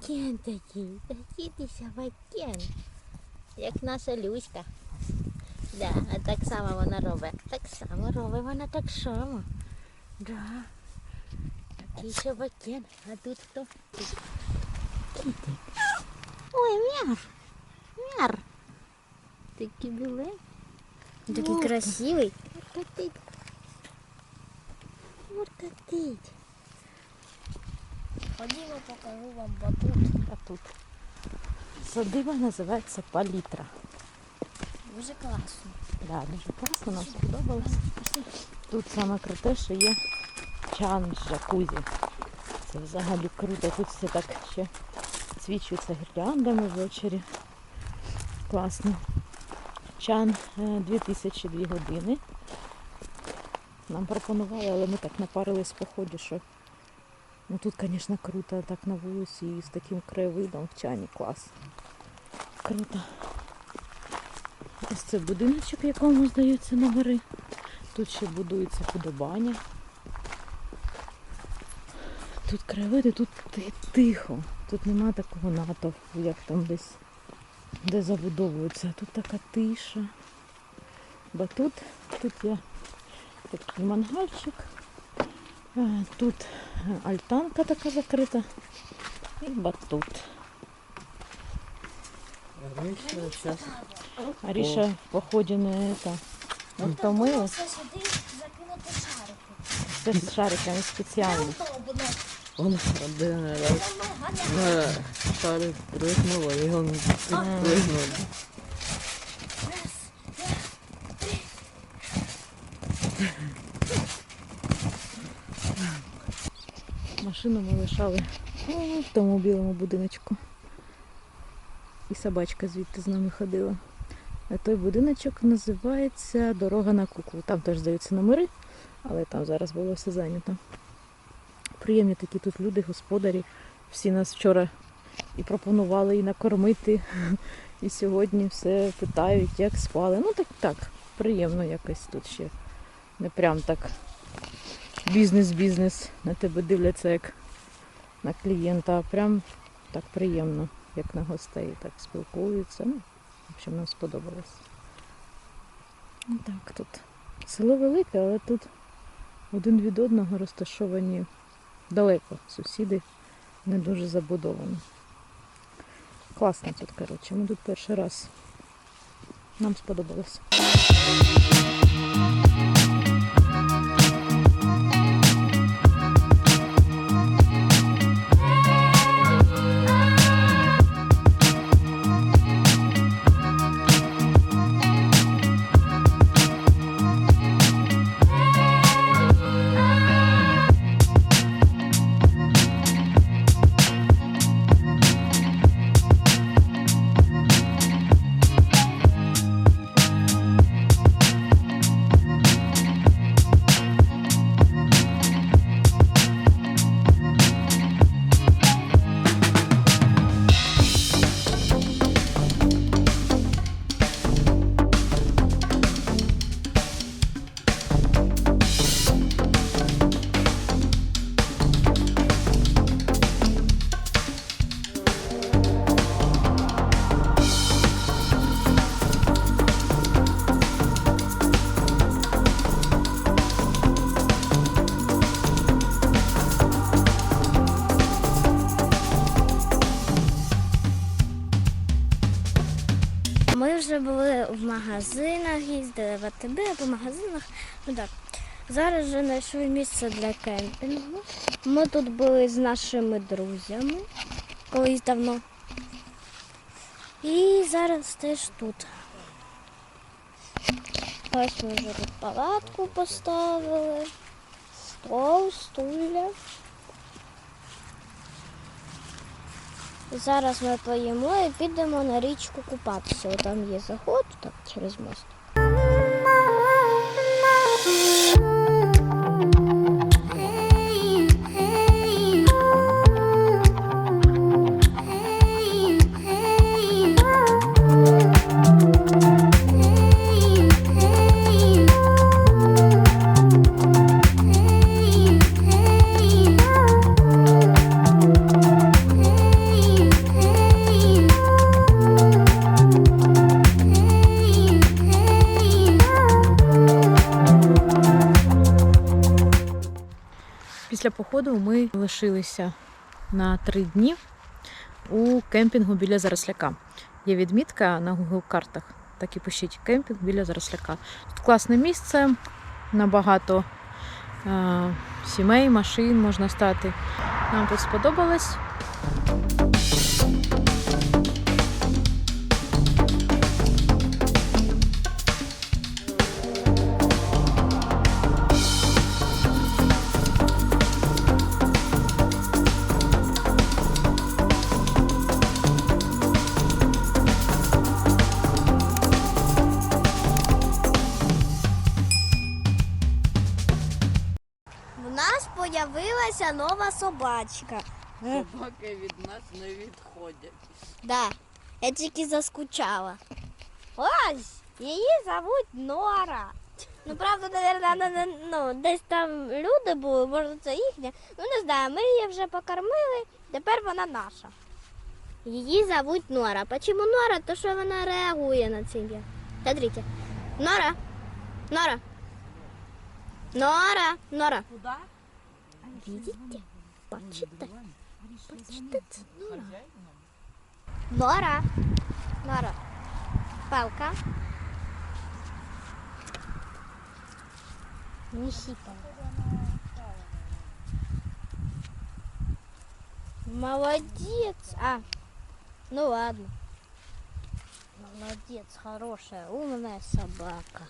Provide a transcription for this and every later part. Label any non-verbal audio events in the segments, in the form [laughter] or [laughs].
Савакен такий. Такий ти савакен. Як наша Люська. Да, а так само вона робить. Так само робить вона так само. Да. Такий савакен. А тут хто? Кітик. Ой, мяр. Мяр. Такий білий. Такий Мурка. красивий. Муркотить. Муркотить. Ходімо, покажу вам батут. А тут садиба називається палітра. Дуже класно. Да, дуже класно, нам сподобалось. Тут саме круте, що є чан з джакузі. Це взагалі круто. Тут все так ще свічується гірляндами ввечері. Класно. Чан е, 2002 години. Нам пропонували, але ми так напарились по ході, що ну тут, звісно, круто, так на вулиці і з таким краєвидом в чані клас. Круто. Ось це будиночок, якому здаються номери. Тут ще будується подобання. Тут краєвиди, тут тихо. Тут нема такого натовпу, як там десь, де забудовується. Тут така тиша. Бо тут, тут є такий мангальчик. Тут альтанка така закрита. І батут. Аріша в поході не, та, не втомила. Це з шариками спеціально. Он один раз на шарик пригнула, і він пригнув. Машину ми лишали в тому білому будиночку. І собачка звідти з нами ходила. А той будиночок називається Дорога на куклу. Там теж здаються номери, але там зараз було все зайнято. Приємні такі тут люди, господарі. Всі нас вчора і пропонували і накормити. І сьогодні все питають, як спали. Ну так так, приємно якось тут ще. Не прям так бізнес-бізнес на тебе дивляться як на клієнта, прям так приємно, як на гостей, так спілкуються. Ну, в общем, нам сподобалось. Ну, Так, тут село велике, але тут один від одного розташовані далеко. Сусіди не дуже забудовані. Класно тут, коротше. Ми тут перший раз. Нам сподобалось. Вже були в магазинах, їздили в АТБ, по магазинах. Ну так. Зараз вже знайшли місце для кемпінгу. Ми тут були з нашими друзями колись давно. І зараз теж тут. Ось ми вже тут палатку поставили, стол, стуля. Зараз ми поїмо і підемо на річку купатися. Там є заход, так, через мост. Після походу ми лишилися на три дні у кемпінгу біля Заросляка. Є відмітка на Google картах. Так і пишіть кемпінг біля Заросляка. Тут класне місце, набагато е, сімей, машин можна стати. Нам тут сподобалось. Появилася нова собачка. Собаки від нас не відходять. Да, я тільки заскучала. Ось, її зовуть Нора. Ну, правда, наверное, ну, десь там люди були, може це їхня. Ну, не знаю, ми її вже покормили, тепер вона наша. Її зовуть Нора. Почему Нора? То що вона реагує на це. Смотрите. Нора. Нора. Нора. Нора. Куди? Видите? Бачите? Це Нора. Нора. Нора. Палка. Не сипала. Молодец. А, ну ладно. Молодец, хорошая, умная собака.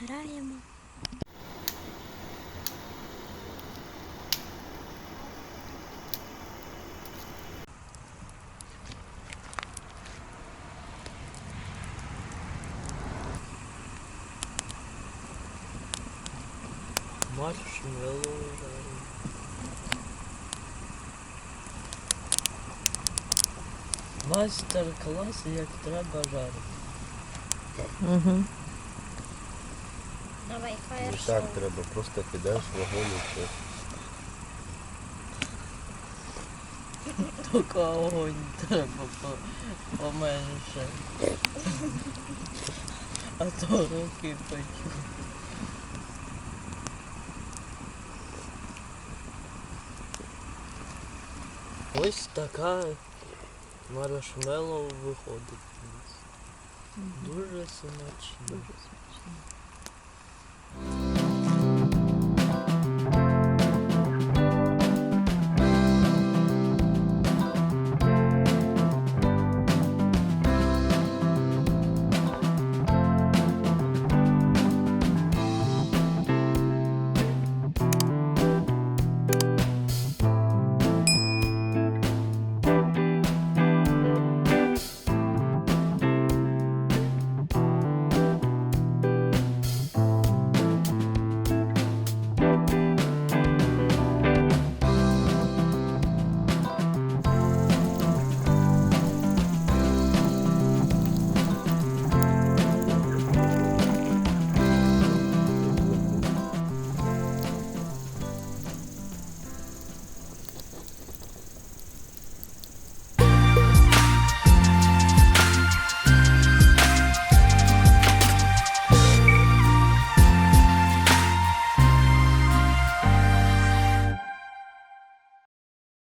Граємо. Маршмеллоу. Майстер-клас, як треба жарити. Угу. Давай, Не так треба, просто кидаєш вогонь і все. [laughs] Тільки огонь треба по- поменше. [laughs] А то руки печуть. Ось така маршмеллоу виходить у нас. Дуже смачно.